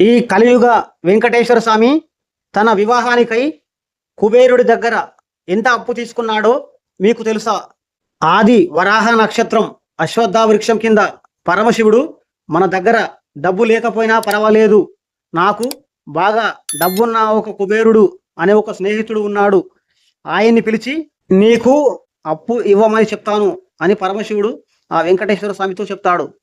ఈ కలియుగ వెంకటేశ్వర స్వామి తన వివాహానికై కుబేరుడి దగ్గర ఎంత అప్పు తీసుకున్నాడో మీకు తెలుసా? ఆది వరాహ నక్షత్రం అశ్వత్థ వృక్షం కింద పరమశివుడు మన దగ్గర డబ్బు లేకపోయినా పర్వాలేదు. నాకు బాగా డబ్బున్న ఒక కుబేరుడు అనే ఒక స్నేహితుడు ఉన్నాడు. ఆయన్ని పిలిచి నీకు అప్పు ఇవ్వమని చెప్తాను అని పరమశివుడు ఆ వెంకటేశ్వర స్వామితో చెప్తాడు.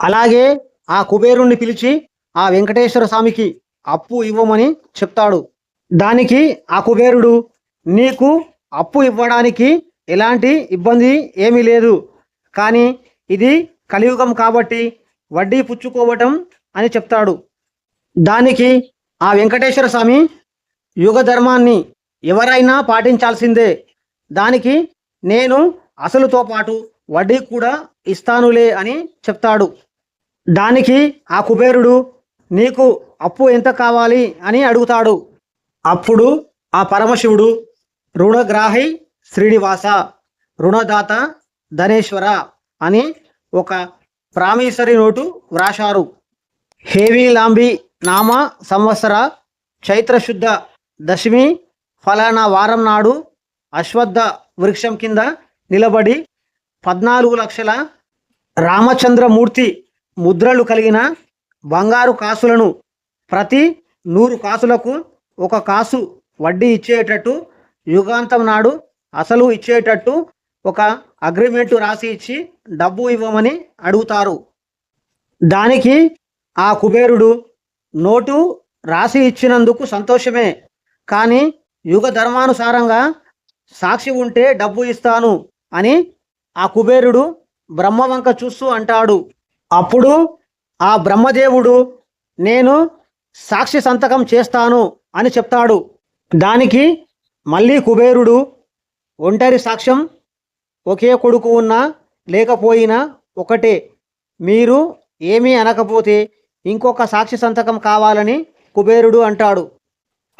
అలాగే ఆ కుబేరుణ్ణి పిలిచి ఆ వెంకటేశ్వర స్వామికి అప్పు ఇవ్వమని చెప్తాడు. దానికి ఆ కుబేరుడు నీకు అప్పు ఇవ్వడానికి ఎలాంటి ఇబ్బంది ఏమీ లేదు. కానీ ఇది కలియుగం కాబట్టి వడ్డీ పుచ్చుకోవటం అని చెప్తాడు. దానికి ఆ వెంకటేశ్వర స్వామి యుగ ధర్మాన్ని ఎవరైనా పాటించాల్సిందే. దానికి నేను అసలుతో పాటు వడ్డీ కూడా ఇస్తానులే అని చెప్తాడు. దానికి ఆ కుబేరుడు నీకు అప్పు ఎంత కావాలి అని అడుగుతాడు. అప్పుడు ఆ పరమశివుడు రుణగ్రాహి శ్రీనివాస రుణదాత ధనేశ్వర అని ఒక ప్రామేశ్వరి నోటు వ్రాశారు. హేవీ లాంబి నామ సంవత్సర చైత్రశుద్ధ దశమి ఫలానా వారం నాడు అశ్వద్ధ వృక్షం కింద నిలబడి పద్నాలుగు లక్షల రామచంద్రమూర్తి ముద్రలు కలిగిన బంగారు కాసులను ప్రతి నూరు కాసులకు ఒక కాసు వడ్డీ ఇచ్చేటట్టు యుగాంతం నాడు అసలు ఇచ్చేటట్టు ఒక అగ్రిమెంట్ రాసి ఇచ్చి డబ్బు ఇవ్వమని అడుగుతారు. దానికి ఆ కుబేరుడు నోటు రాసి ఇచ్చినందుకు సంతోషమే. కానీ యుగ ధర్మానుసారంగా సాక్షి ఉంటే డబ్బు ఇస్తాను అని ఆ కుబేరుడు బ్రహ్మవంక చూస్తూ అంటాడు. అప్పుడు ఆ బ్రహ్మదేవుడు నేను సాక్షి సంతకం చేస్తాను అని చెప్తాడు. దానికి మళ్ళీ కుబేరుడు ఒంటరి సాక్ష్యం ఒకే కొడుకు ఉన్నా లేకపోయినా ఒకటే. మీరు ఏమీ అనకపోతే ఇంకొక సాక్షి సంతకం కావాలని కుబేరుడు అంటాడు.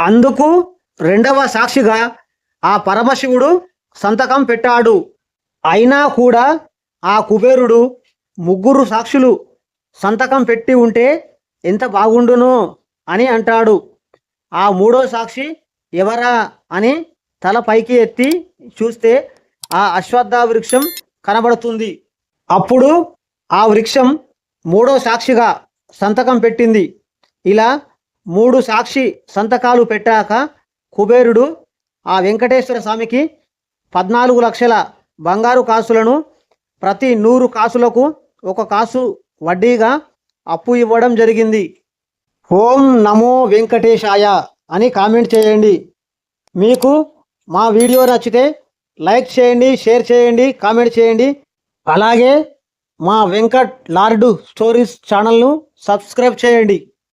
అందుకు రెండవ సాక్షిగా ఆ పరమశివుడు సంతకం పెట్టాడు. అయినా కూడా ఆ కుబేరుడు ముగ్గురు సాక్షులు సంతకం పెట్టి ఉంటే ఎంత బాగుండును అని అంటాడు. ఆ మూడో సాక్షి ఎవరా అని తల పైకి ఎత్తి చూస్తే ఆ అశ్వత్థ వృక్షం కనబడుతుంది. అప్పుడు ఆ వృక్షం మూడో సాక్షిగా సంతకం పెట్టింది. ఇలా మూడు సాక్షి సంతకాలు పెట్టాక కుబేరుడు ఆ వెంకటేశ్వర స్వామికి పద్నాలుగు లక్షల బంగారు కాసులను ప్రతి నూరు కాసులకు ఒక కాసు వడ్డీగా అప్పు ఇవ్వడం జరిగింది. ఓం నమో వెంకటేశాయ అని కామెంట్ చేయండి. మీకు మా వీడియో నచ్చితే లైక్ చేయండి షేర్ చేయండి కామెంట్ చేయండి. అలాగే మా వెంకట్ లార్డు స్టోరీస్ ఛానల్ను సబ్స్క్రైబ్ చేయండి.